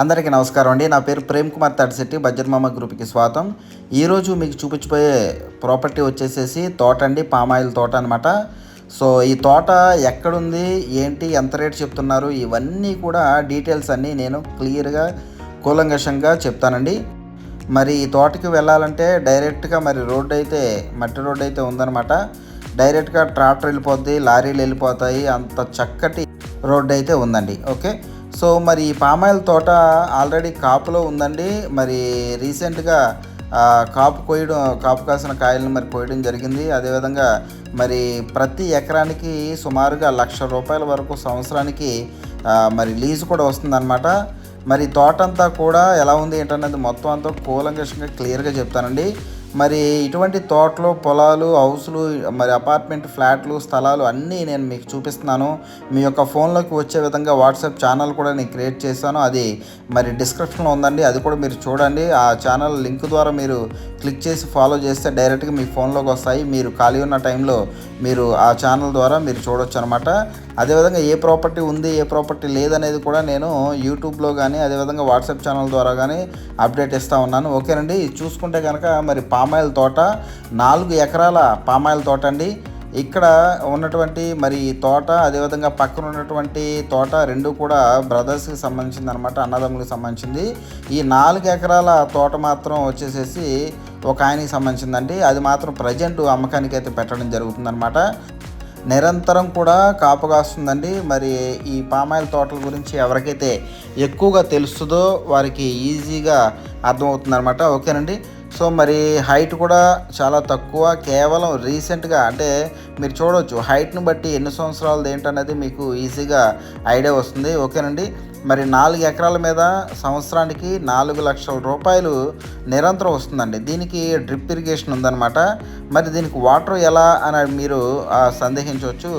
అందరికీ నమస్కారం అండి. నా పేరు ప్రేమ్ కుమార్ తడిశెట్టి బజ్జర్మామ మామ గ్రూప్కి స్వాగతం. ఈరోజు మీకు చూపించిపోయే ప్రాపర్టీ వచ్చేసేసి తోట అండి పామాయిల్ తోట అనమాట సో ఈ తోట ఎక్కడుంది ఏంటి ఎంత రేట్ చెప్తున్నారు ఇవన్నీ కూడా డీటెయిల్స్ అన్నీ నేను క్లియర్గా కూలంకషంగా చెప్తానండి. మరి ఈ తోటకి వెళ్ళాలంటే డైరెక్ట్గా మరి రోడ్డు అయితే మట్టి రోడ్డు అయితే ఉందన్నమాట. డైరెక్ట్గా ట్రాక్టర్ వెళ్ళిపోద్ది లారీలు వెళ్ళిపోతాయి అంత చక్కటి రోడ్డు అయితే ఉందండి. ఓకే? సో మరి ఈ పామాయిల్ తోట ఆల్రెడీ కాపులో ఉందండి. మరి రీసెంట్గా కాపు కోయడం కాపు కాసిన కాయలను మరి కోయడం జరిగింది. అదేవిధంగా మరి ప్రతి ఎకరానికి సుమారుగా లక్ష రూపాయల వరకు సంవత్సరానికి మరి లీజు కూడా వస్తుందన్నమాట. మరి తోట అంతా కూడా ఎలా ఉంది ఏంటన్నది మొత్తం అంతా కూలంకషంగా క్లియర్గా చెప్తానండి. మరి ఇటువంటి తోటలు పొలాలు హౌస్లు మరి అపార్ట్మెంట్ ఫ్లాట్లు స్థలాలు అన్నీ నేను మీకు చూపిస్తున్నాను. మీ యొక్క ఫోన్లోకి వచ్చే విధంగా వాట్సాప్ ఛానల్ కూడా నేను క్రియేట్ చేశాను. అది మరి డిస్క్రిప్షన్లో ఉందండి. అది కూడా మీరు చూడండి. ఆ ఛానల్ లింక్ ద్వారా మీరు క్లిక్ చేసి ఫాలో చేస్తే డైరెక్ట్గా మీ ఫోన్లోకి వస్తాయి. మీరు ఖాళీ ఉన్న టైంలో మీరు ఆ ఛానల్ ద్వారా మీరు చూడొచ్చు అనమాట అదేవిధంగా ఏ ప్రాపర్టీ ఉంది ఏ ప్రాపర్టీ లేదనేది కూడా నేను యూట్యూబ్లో కానీ అదేవిధంగా వాట్సాప్ ఛానల్ ద్వారా కానీ అప్డేట్ ఇస్తూ ఉన్నాను. ఓకేనండి. చూసుకుంటే కనుక మరి పామాయిల్ తోట నాలుగు ఎకరాల పామాయిల్ తోట అండి. ఇక్కడ ఉన్నటువంటి మరి ఈ తోట అదేవిధంగా పక్కన ఉన్నటువంటి తోట రెండు కూడా బ్రదర్స్కి సంబంధించింది అనమాట అన్నదమ్ములకు సంబంధించింది. ఈ నాలుగు ఎకరాల తోట మాత్రం వచ్చేసేసి ఒక ఆయనకి సంబంధించిందండి. అది మాత్రం ప్రజెంట్ అమ్మకానికి అయితే పెట్టడం జరుగుతుందన్నమాట. నిరంతరం కూడా కాపు కాస్తుందండి. మరి ఈ పామాయిల్ తోటల గురించి ఎవరికైతే ఎక్కువగా తెలుస్తుందో వారికి ఈజీగా అర్థమవుతుందన్నమాట. ఓకేనండి. సో మరి హైట్ కూడా చాలా తక్కువ. కేవలం రీసెంట్గా అంటే మీరు చూడవచ్చు హైట్ను బట్టి ఎన్ని సంవత్సరాలది ఏంటనేది మీకు ఈజీగా ఐడియా వస్తుంది. ఓకేనండి? మరి నాలుగు ఎకరాల మీద సంవత్సరానికి నాలుగు లక్షల రూపాయలు నిరంతరం వస్తుందండి. దీనికి డ్రిప్ ఇరిగేషన్ ఉందన్నమాట. మరి దీనికి వాటర్ ఎలా అని మీరు సందేహించవచ్చు.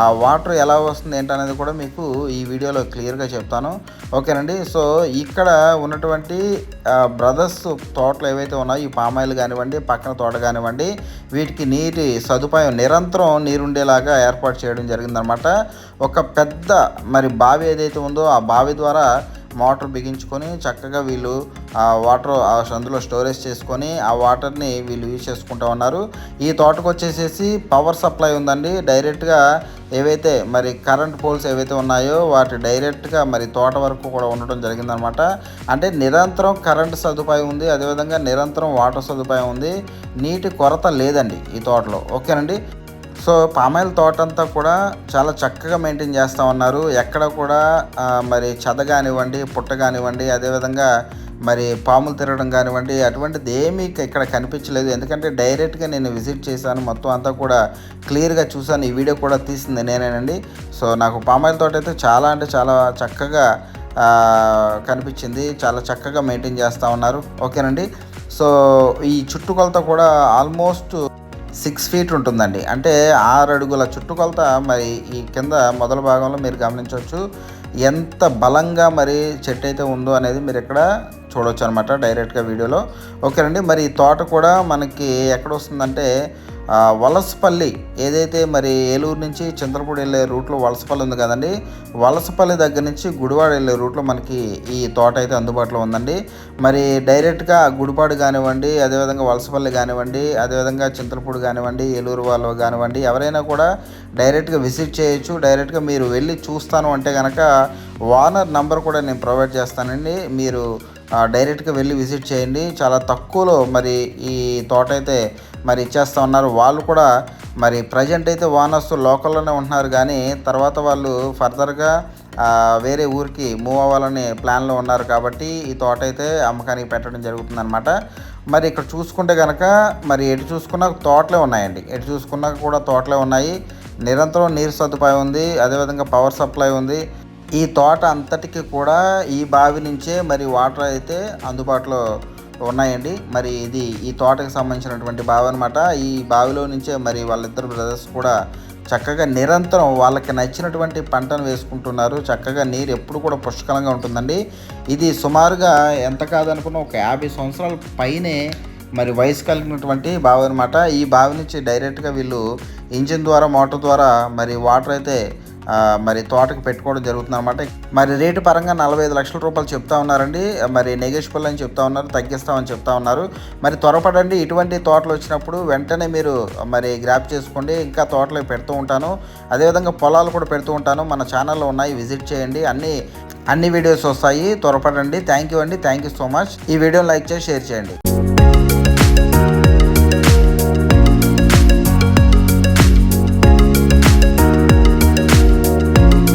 ఆ వాటర్ ఎలా వస్తుంది ఏంటనేది కూడా మీకు ఈ వీడియోలో క్లియర్గా చెప్తాను. ఓకేనండి. సో ఇక్కడ ఉన్నటువంటి బ్రదర్స్ తోటలు ఏవైతే ఉన్నాయో ఈ పామాయిల్ కానివ్వండి పక్కన తోట కానివ్వండి వీటికి నీటి సదుపాయం నిరంతరం నీరుండేలాగా ఏర్పాటు చేయడం జరిగిందనమాట ఒక పెద్ద మరి బావి ఏదైతే ఉందో ఆ బావి ద్వారా మోటార్ బిగించుకొని చక్కగా వీళ్ళు ఆ వాటర్ ఆ అందులో స్టోరేజ్ చేసుకొని ఆ వాటర్ని వీళ్ళు యూజ్ చేసుకుంటూ ఉన్నారు. ఈ తోటకు వచ్చేసేసి పవర్ సప్లై ఉందండి. డైరెక్ట్గా ఏవైతే మరి కరెంట్ పోల్స్ ఏవైతే ఉన్నాయో వాటి డైరెక్ట్గా మరి తోట వరకు కూడా ఉండడం జరిగిందనమాట. అంటే నిరంతరం కరెంట్ సదుపాయం ఉంది. అదేవిధంగా నిరంతరం వాటర్ సదుపాయం ఉంది. నీటి కొరత లేదండి ఈ తోటలో. ఓకేనండి? సో పామాయిల్ తోట అంతా కూడా చాలా చక్కగా మెయింటైన్ చేస్తూ ఉన్నారు. ఎక్కడ కూడా మరి చెద కానివ్వండి పుట్ట కానివ్వండి అదేవిధంగా మరి పాములు తిరగడం కానివ్వండి అటువంటిది ఏమీ ఇక్కడ కనిపించలేదు. ఎందుకంటే డైరెక్ట్గా నేను విజిట్ చేశాను. మొత్తం అంతా కూడా క్లియర్గా చూశాను. ఈ వీడియో కూడా తీసింది నేనేనండి. సో నాకు పామాయిల్ తోట అయితే చాలా అంటే చాలా చక్కగా కనిపించింది. చాలా చక్కగా మెయింటైన్ చేస్తూ ఉన్నారు. ఓకేనండి. సో ఈ చుట్టుకొలత కూడా ఆల్మోస్ట్ సిక్స్ ఫీట్ ఉంటుందండి. అంటే ఆరు అడుగుల చుట్టుకొలత మరి ఈ కింద మొదల భాగంలో మీరు గమనించవచ్చు. ఎంత బలంగా మరి చెట్టు అయితే ఉందో అనేది మీరు ఇక్కడ చూడవచ్చు అనమాట డైరెక్ట్గా వీడియోలో. ఓకేనండి మరి ఈ తోట కూడా మనకి ఎక్కడ వస్తుందంటే వలసపల్లి ఏదైతే మరి ఏలూరు నుంచి చంద్రపూడి వెళ్ళే రూట్లో వలసపల్లి ఉంది కదండి వలసపల్లి దగ్గర నుంచి గుడివాడ వెళ్ళే రూట్లో మనకి ఈ తోట అయితే అందుబాటులో ఉందండి. మరి డైరెక్ట్గా గుడిపాడు కానివ్వండి అదేవిధంగా వలసపల్లి కానివ్వండి అదేవిధంగా చింతలపూడి కానివ్వండి ఏలూరు వాళ్ళు కానివ్వండి ఎవరైనా కూడా డైరెక్ట్గా విజిట్ చేయొచ్చు. డైరెక్ట్గా మీరు వెళ్ళి చూస్తాను అంటే కనుక వానర్ నంబర్ కూడా నేను ప్రొవైడ్ చేస్తానండి. మీరు డైరెక్ట్గా వెళ్ళి విజిట్ చేయండి. చాలా తక్కువలో మరి ఈ తోట అయితే మరి ఇచ్చేస్తూ ఉన్నారు. వాళ్ళు కూడా మరి ప్రజెంట్ అయితే ఓనర్స్ లోకల్లోనే ఉంటున్నారు. కానీ తర్వాత వాళ్ళు ఫర్దర్గా వేరే ఊరికి మూవ్ అవ్వాలని ప్లాన్లో ఉన్నారు. కాబట్టి ఈ తోట అయితే అమ్మకానికి పెట్టడం జరుగుతుందన్నమాట. మరి ఇక్కడ చూసుకుంటే కనుక మరి ఎటు చూసుకున్నా తోటలే ఉన్నాయండి. ఎటు చూసుకున్నా కూడా తోటలే ఉన్నాయి. నిరంతరం నీరు సదుపాయం ఉంది. అదేవిధంగా పవర్ సప్లై ఉంది. ఈ తోట అంతటికి కూడా ఈ బావి నుంచే మరి వాటర్ అయితే అందుబాటులో ఉన్నాయండి. మరి ఇది ఈ తోటకి సంబంధించినటువంటి బావి అనమాట ఈ బావిలో నుంచే మరి వాళ్ళిద్దరు బ్రదర్స్ కూడా చక్కగా నిరంతరం వాళ్ళకి నచ్చినటువంటి పంటను వేసుకుంటున్నారు. చక్కగా నీరు ఎప్పుడు కూడా పుష్కలంగా ఉంటుందండి. ఇది సుమారుగా ఎంత కాదనుకున్నా ఒక యాభై సంవత్సరాల పైనే మరి వయసు కలిగినటువంటి బావి అనమాట ఈ బావి నుంచి డైరెక్ట్గా వీళ్ళు ఇంజిన్ ద్వారా మోటార్ ద్వారా మరి వాటర్ అయితే మరి తోటకి పెట్టుకోవడం జరుగుతుంది అనమాట మరి రేటు పరంగా నలభై ఐదు లక్షల రూపాయలు చెప్తా ఉన్నారండి. మరి నెగోషియబుల్ అని చెప్తా ఉన్నారు తగ్గిస్తామని చెప్తా ఉన్నారు. మరి త్వరపడండి ఇటువంటి తోటలు వచ్చినప్పుడు వెంటనే మీరు మరి గ్రాప్ చేసుకోండి. ఇంకా తోటలు పెడుతూ ఉంటాను. అదేవిధంగా పొలాలు కూడా పెడుతూ ఉంటాను. మన ఛానల్లో ఉన్నాయి విజిట్ చేయండి. అన్ని అన్ని వీడియోస్ వస్తాయి. త్వరపడండి. థ్యాంక్ యూ అండి. థ్యాంక్ యూ సో మచ్ ఈ వీడియోని లైక్ చేసి షేర్ చేయండి.